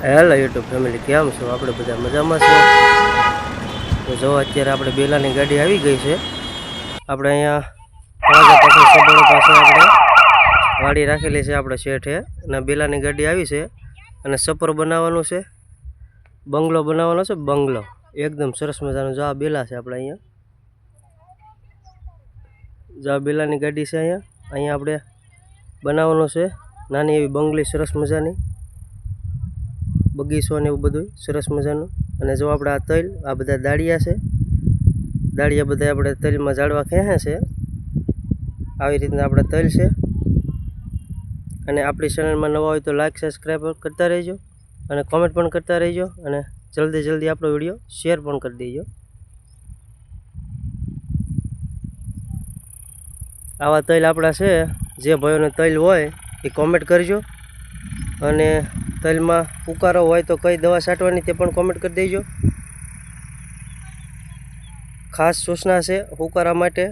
Hello YouTube family, કેમ છો? આપણે બધા મજામાં છો તો જો અત્યારે આપણે બેલાની ગાડી આવી ગઈ છે. આપણે અહીંયા પાસે આપણે વાડી રાખેલી છે આપણે શેઠે. અને બેલાની ગાડી આવી છે. અને સપર બનાવવાનું છે. બંગલો બનાવવાનો છે, બંગલો. એકદમ સરસ મજાનો જો આ બેલા છે આપણે અહીંયા. જો બેલાની ગાડી છે અહીંયા. અહીંયા આપણે બનાવવાનું છે. નાની એવી બંગલી સરસ મજાની. બગીચો ને એવું બધું સરસ મજાનું. અને જો આપણે આ તલ, આ બધા દાળિયા છે, દાળિયા બધા આપણે તલમાં જાળવા ખેંચે છે. આવી રીતના આપણે તલ છે. અને આપણી ચેનલમાં નવા હોય તો લાઇક સબસ્ક્રાઈબ કરતા રહેજો. અને કોમેન્ટ પણ કરતા રહેજો. અને જલ્દી જલ્દી આપણો વીડિયો શેર પણ કરી દેજો. આવા તલ આપણા છે. જે ભાઈઓને તલ હોય, એ કોમેન્ટ કરજો. અને તલમાં પુકારો હોય તો કઈ દવા છાંટવાની તે પણ કોમેન્ટ કરી દેજો. ખાસ સૂચના છે, હુકારા માટે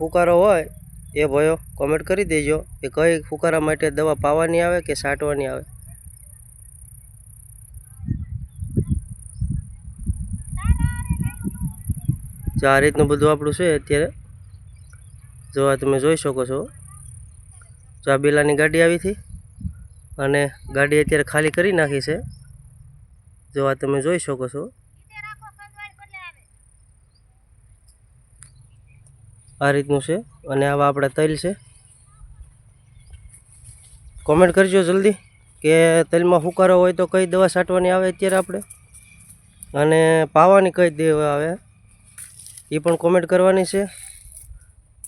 હુકારો હોય એ ભયો કોમેન્ટ કરી દેજો કે કઈ હુકારા માટે દવા પાવાની આવે કે છાંટવાની આવે. જો આ રીતનું બધું આપણું છે અત્યારે. જો આ તમે જોઈ શકો છો. જો આ બેલાની ગાડી આવી હતી. અને ગાડી અત્યારે ખાલી કરી નાખી છે. જો આ તમે જોઈ શકો છો. આ રીતનું છે અને આવા આપણા તૈલ છે. કોમેન્ટ કરજો જલ્દી કે તલમાં હુકારો હોય તો કઈ દવા છાંટવાની આવે અત્યારે આપણે? અને પાવાની કઈ દવા આવે? એ પણ કોમેન્ટ કરવાની છે.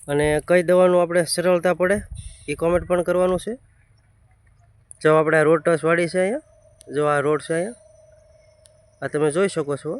અને કઈ દવાનું આપણે સરળતા પડે? એ કોમેન્ટ પણ કરવાનું છે. જો આપણે રોડ ટોસ વાળી છે અહીંયા, જો આ રોડ છે અહીંયા, આ તમે જોઈ શકો છો.